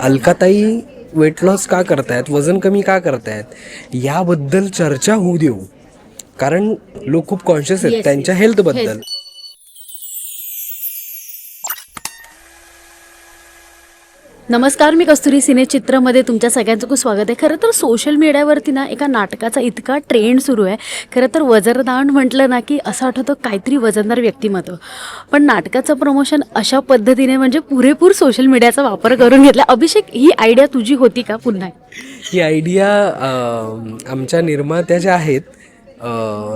अलकाताई weight loss का करतायत? वजन कमी का करतायत? याबद्दल चर्चा होऊ देऊ. कारण लोक खूप कॉन्शियस आहेत त्यांच्या. हेल्थबद्दल नमस्कार मी कस्तुरी सिने चित्रमध्ये तुमच्या सगळ्यांचं खूप स्वागत आहे. खरं तर सोशल मीडियावरती ना एका नाटकाचा इतका ट्रेंड सुरू आहे. खरं तर वजनदान म्हटलं ना की असं आठवतं काहीतरी वजनदार व्यक्तिमत्व. पण नाटकाचं प्रमोशन अशा पद्धतीने म्हणजे पुरेपूर सोशल मीडियाचा वापर करून घेतला. अभिषेक ही आयडिया तुझी होती का पुन्हा? ही आयडिया आमच्या निर्मात्या ज्या आहेत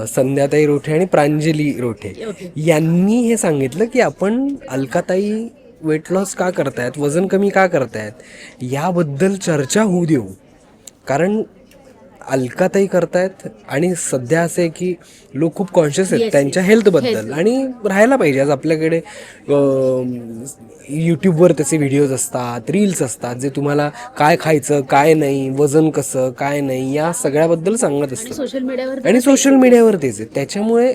संध्याताई रोठे आणि प्रांजली रोठे यांनी हे सांगितलं की आपण अलकाताई वेट लॉस का करतायत? वजन कमी का करतायत? याबद्दल चर्चा होऊ देऊ. कारण अलकाताई करतायत आणि सध्या असं आहे की लोक खूप कॉन्शियस आहेत त्यांच्या हेल्थबद्दल आणि राहायला पाहिजे. आज आपल्याकडे यूट्यूबवर त्याचे व्हिडिओज असतात रील्स असतात जे तुम्हाला काय खायचं काय नाही वजन कसं काय नाही या सगळ्याबद्दल सांगत असतात. सोशल मीडियावर आणि सोशल मीडियावर तेच आहे. त्याच्यामुळे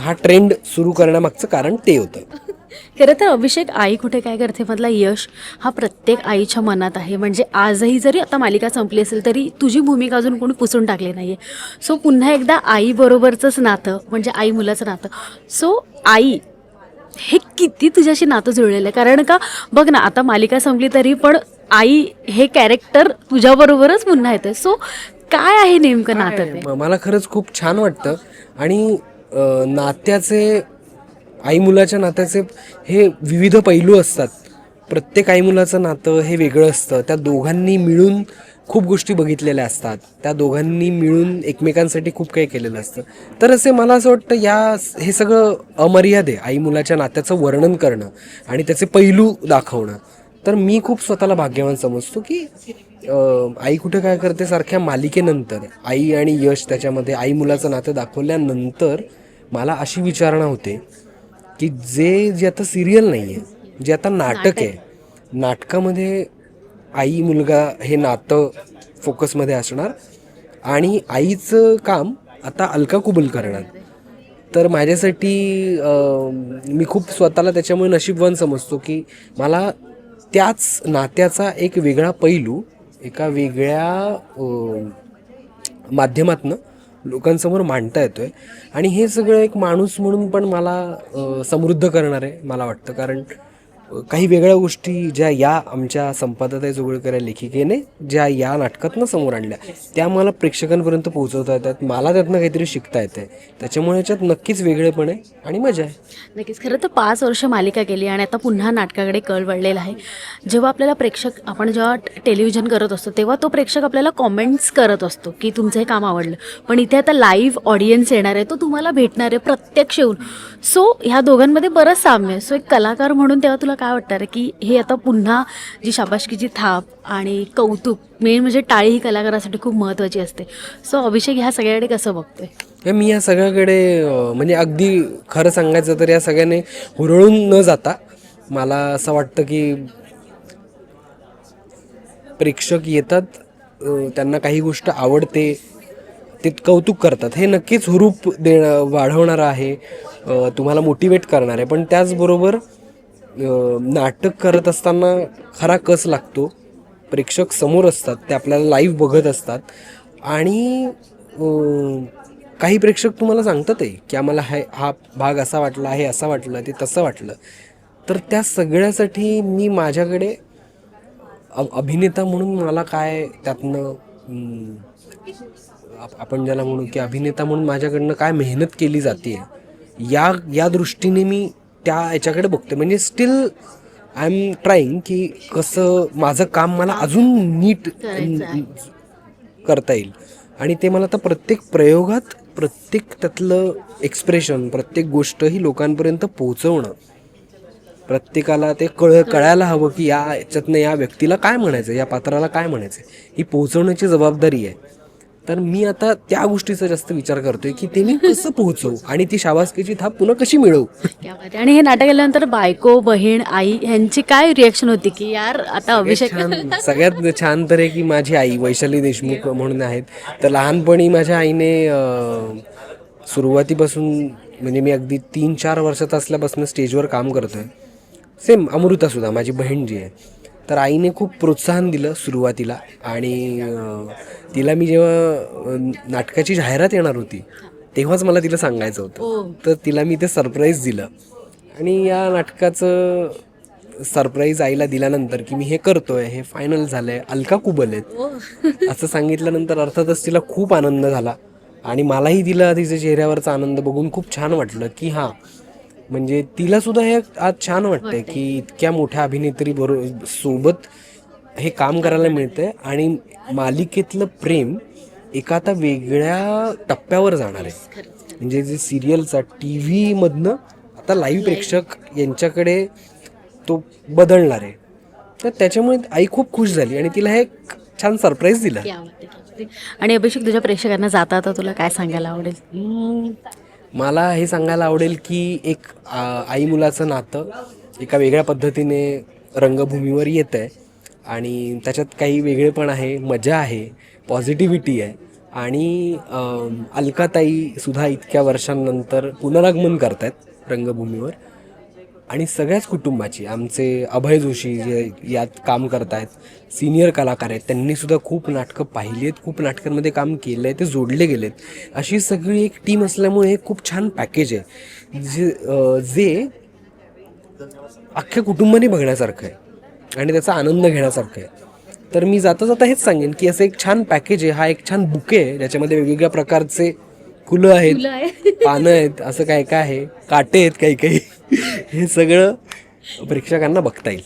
हा ट्रेंड सुरू करण्यामागचं कारण ते होतं. खरं तर अभिषेक आई कुठे काय करते मधला यश हा प्रत्येक आईच्या मनात आहे. म्हणजे आजही जरी आता मालिका संपली असेल तरी तुझी भूमिका अजून कोणी पुसून टाकली नाही आहे सो पुन्हा एकदा आईबरोबरचंच नातं म्हणजे आई मुलाचं नातं. सो आई हे किती तुझ्याशी नातं जुळलेलं आहे. कारण का बघ ना आता मालिका संपली तरी पण आई हे कॅरेक्टर तुझ्याबरोबरच पुन्हा येतं सो काय आहे नेमकं नातं मला खरंच खूप छान वाटतं. आणि नात्याचे आई मुलाच्या नात्याचे हे विविध पैलू असतात. प्रत्येक आई मुलाचं नातं हे वेगळं असतं. त्या दोघांनी मिळून खूप गोष्टी बघितलेल्या असतात. त्या दोघांनी मिळून एकमेकांसाठी खूप काही केलेलं असतं. तर असे मला असं वाटतं या हे सगळं अमर्याद आहे आई मुलाच्या नात्याचं वर्णन करणं आणि त्याचे पैलू दाखवणं. तर मी खूप स्वतःला भाग्यवान समजतो की आई कुठे काय करते सारख्या मालिकेनंतर आई आणि यश त्याच्यामध्ये आई मुलाचं नातं दाखवल्यानंतर मला अशी विचारणा होते की जे जे आता सिरियल नाही आहे जे आता नाटक आहे नाटकामध्ये आई मुलगा हे नातं फोकसमध्ये असणार आणि आईचं काम आता अलका कुबल करणार. तर माझ्यासाठी मी खूप स्वतःला त्याच्यामुळे नशीबवान समजतो की मला त्याच नात्याचा एक वेगळा पैलू एका वेगळ्या माध्यमातनं लोकांसमोर मांडता येतो आहे आणि हे सगळं एक माणूस म्हणून पण मला समृद्ध करणार आहे मला वाटतं. कारण काही वेगळ्या गोष्टी ज्या या आमच्या संपादताई जोगळकर या लेखिकेने ज्या या नाटकातनं समोर आणल्या त्या मला प्रेक्षकांपर्यंत पोहोचवता येतात. मला त्यातनं काहीतरी शिकता येतं त्याच्यामुळे याच्यात नक्कीच वेगळेपण आहे आणि मजा आहे. नक्कीच. खरं तर पाच वर्ष मालिका केली आणि आता पुन्हा नाटकाकडे कळ वळलेला आहे. जेव्हा आपल्याला प्रेक्षक आपण जेव्हा टेलिव्हिजन करत असतो तेव्हा तो प्रेक्षक आपल्याला कॉमेंट्स करत असतो की तुमचं हे काम आवडलं. पण इथे आता लाईव्ह ऑडियन्स येणार आहे तो तुम्हाला भेटणार आहे प्रत्यक्ष येऊन. सो ह्या दोघांमध्ये बरंच साम्य आहे. सो एक कलाकार म्हणून तेव्हा तुला काय वाटतं की हे आता पुन्हा जी शाबाशकीची थाप आणि कौतुक मेन म्हणजे टाळी ही कलाकारासाठी खूप महत्त्वाची असते. सो अभिषेक ह्या सगळ्याकडे कसं बघतोय? मी या सगळ्याकडे म्हणजे अगदी खरं सांगायचं तर या सगळ्याने हुरळून न जाता मला असं वाटतं की प्रेक्षक येतात त्यांना काही गोष्ट आवडते ते कौतुक करतात. हे नक्कीच हुरूप देणं वाढवणारं आहे तुम्हाला मोटिवेट करणार आहे. पण त्याचबरोबर नाटक करत असताना खरा कस लागतो? प्रेक्षक समोर असतात ते आपल्याला लाईव्ह बघत असतात. आणि काही प्रेक्षक तुम्हाला सांगतात आहे की आम्हाला हा हा भाग असा वाटला हे असा वाटलं ते तसं वाटलं. तर त्या सगळ्यासाठी मी माझ्याकडे अभिनेता म्हणून मला काय त्यातनं आप- आपण ज्याला म्हणू की अभिनेता म्हणून माझ्याकडनं काय मेहनत केली जाते या या दृष्टीने मी त्या याच्याकडे बघते म्हणजे स्टील आय एम ट्राईंग की कसं माझं काम मला अजून नीट. करता येईल. आणि ते मला आता प्रत्येक प्रयोगात प्रत्येक त्यातलं एक्सप्रेशन प्रत्येक गोष्ट ही लोकांपर्यंत पोहोचवणं. प्रत्येकाला ते कळ कळायला हवं की या याच्यातनं या व्यक्तीला काय म्हणायचं या पात्राला काय म्हणायचं ही पोहोचवण्याची जबाबदारी आहे. तर मी आता त्या गोष्टीचा जास्त विचार करतोय की ते मी कसं पोहोचवू? आणि ती शाबासकीची थाप पुन्हा कशी मिळवू. आणि हे नाटक केल्यानंतर बायको बहीण आई ह्यांची काय रिॲक्शन होती की यार आता अभिषेक सगळ्यात छान तर आहे की माझी आई वैशाली देशमुख म्हणून आहेत. तर लहानपणी माझ्या आईने सुरुवातीपासून म्हणजे मी अगदी तीन चार वर्षात असल्यापासून स्टेजवर काम करतोय. सेम अमृता सुद्धा माझी बहीण जी आहे. तर आईने खूप प्रोत्साहन दिलं सुरुवातीला. आणि तिला मी जेव्हा नाटकाची जाहिरात येणार होती तेव्हाच मला तिला सांगायचं होतं. तर तिला मी ते सरप्राईज दिलं. आणि या नाटकाचं सरप्राईज आईला दिल्यानंतर की मी हे करतोय हे फायनल झालंय अलका कुबल आहेत. असं सांगितल्यानंतर अर्थातच तिला खूप आनंद झाला. आणि मलाही तिला तिच्या चेहऱ्यावरचा आनंद बघून खूप छान वाटलं की हां म्हणजे तिला सुद्धा हे आज छान वाटतंय की इतक्या मोठ्या अभिनेत्री बरोबर सोबत हे काम करायला मिळतंय आणि मालिकेतलं प्रेम एका आता वेगळ्या टप्प्यावर जाणार आहे. म्हणजे जे सिरियलचा टी व्हीमधनं आता लाईव्ह प्रेक्षक यांच्याकडे तो बदलणार आहे. तर त्याच्यामुळे आई खूप खुश झाली आणि तिला हे एक छान सरप्राईज दिलं. आणि अभिषेक तुझ्या प्रेक्षकांना जाता आता तुला काय सांगायला आवडेल? मला हे सांगायला आवडेल की एक आई मुलाचं नातं एका वेगळ्या पद्धतीने रंगभूमीवर येतं आहे आणि त्याच्यात काही वेगळेपण आहे मजा आहे पॉझिटिव्हिटी आहे. आणि अलकाताईसुद्धा इतक्या वर्षांनंतर पुनरागमन करत आहेत रंगभूमीवर. आणि सगळ्याच कुटुंबाची आमचे अभय जोशी जे यात काम करतायत सिनियर कलाकार आहेत त्यांनी सुद्धा खूप नाटकं पाहिली आहेत खूप नाटकांमध्ये काम केलं आहे ते जोडले गेलेत. अशी सगळी एक टीम असल्यामुळे हे खूप छान पॅकेज आहे. जे जे अख्ख्या कुटुंबाने बघण्यासारखं आहे आणि त्याचा आनंद घेण्यासारखं आहे. तर मी जाता जाता हेच सांगेन की असं एक छान पॅकेज आहे हा एक छान बुके आहे ज्याच्यामध्ये वेगवेगळ्या प्रकारचे फुलं आहेत पानं आहेत असं काय काय आहे काटे आहेत काही काही हे सगळं प्रेक्षकांना बघता येईल.